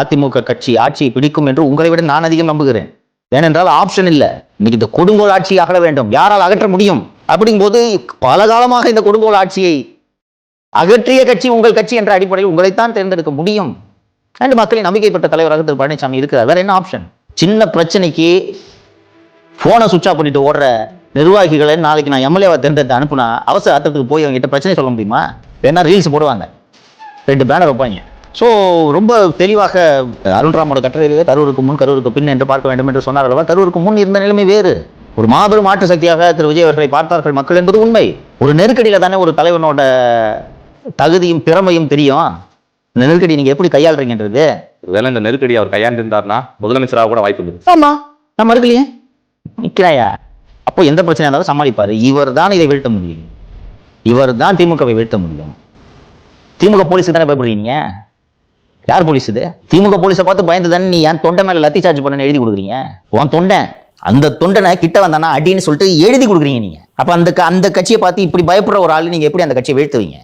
அதிமுக கட்சி ஆட்சியை பிடிக்கும் என்று உங்களை விட நான் அதிகம் நம்புகிறேன். ஏனென்றால் ஆப்ஷன் இல்லை. இன்னைக்கு இந்த கொடுங்கோல் ஆட்சி அகல வேண்டும். யாரால் அகற்ற முடியும்? அப்படிங்கும்போது பல காலமாக இந்த கொடுங்கோல் ஆட்சியை அகற்றிய கட்சி உங்கள் கட்சி என்ற அடிப்படையில் உங்களைத்தான் தேர்ந்தெடுக்க முடியும். அண்ட் மக்களின் நம்பிக்கை பெற்ற தலைவராக திரு பழனிசாமி இருக்கிறார். வேற என்ன ஆப்ஷன் சின்ன பிரச்சனைக்கு போனை சுவிட்ச் ஆஃப் பண்ணிட்டு ஓடுற நிர்வாகிகளை நாளைக்கு நான் எம்எல்ஏவை தேர்ந்தெடுத்து அனுப்புனா அவசர ஆத்திரத்துக்கு போய் அவங்ககிட்ட பிரச்சனை சொல்ல முடியுமா? வேணா ரீல்ஸ் போடுவாங்க. ரெண்டு பேனர் வைப்பாங்க. ஸோ ரொம்ப தெளிவாக அருண்ராமோட கட்டுரையிலே கரூருக்கு முன் கரூருக்கு பின் என்று பார்க்க வேண்டும் என்று சொன்னார் அல்லவா? கரூருக்கு முன் இருந்த நிலைமை வேறு. ஒரு மாபெரும் மாற்று சக்தியாக திரு விஜய் அவர்களை பார்த்தார்கள் மக்கள் என்பது உண்மை. ஒரு நெருக்கடியில் தானே ஒரு தலைவனோட தகுதியும் திறமையும் தெரியும். இந்த நெருக்கடி நீங்க எப்படி கையாளுறீங்கன்றது? ஒருவேளை இந்த நெருக்கடி அவர் கையாண்டிருந்தார்னா முதலமைச்சராக கூட வாய்ப்பு இருக்கு ஆமா. நம்ம இருக்கலையே நிற்கிறாயா அப்போ எந்த பிரச்சனையா இருந்தாலும் சமாளிப்பாரு. இவர் தான் இதை வீழ்த்த முடியும். இவர் தான் திமுகவை வீழ்த்த முடியும். திமுக போலீஸுக்கு தானே பயப்படுறீங்க? யார் போலீஸ் இது? திமுக போலீஸை பார்த்து பயந்து தானே நீ என் தொண்டை மேல லத்தி சார்ஜ் பண்ண எழுதி கொடுக்குறீங்க? உன் தொண்டை அந்த தொண்டனை கிட்ட வந்தானா அடின்னு சொல்லிட்டு எழுதி கொடுக்குறீங்க நீங்க. அப்ப அந்த க- அந்த கட்சியை பார்த்து இப்படி பயப்படுற ஒரு ஆள் நீங்க எப்படி அந்த கட்சியை வீழ்த்துவீங்க?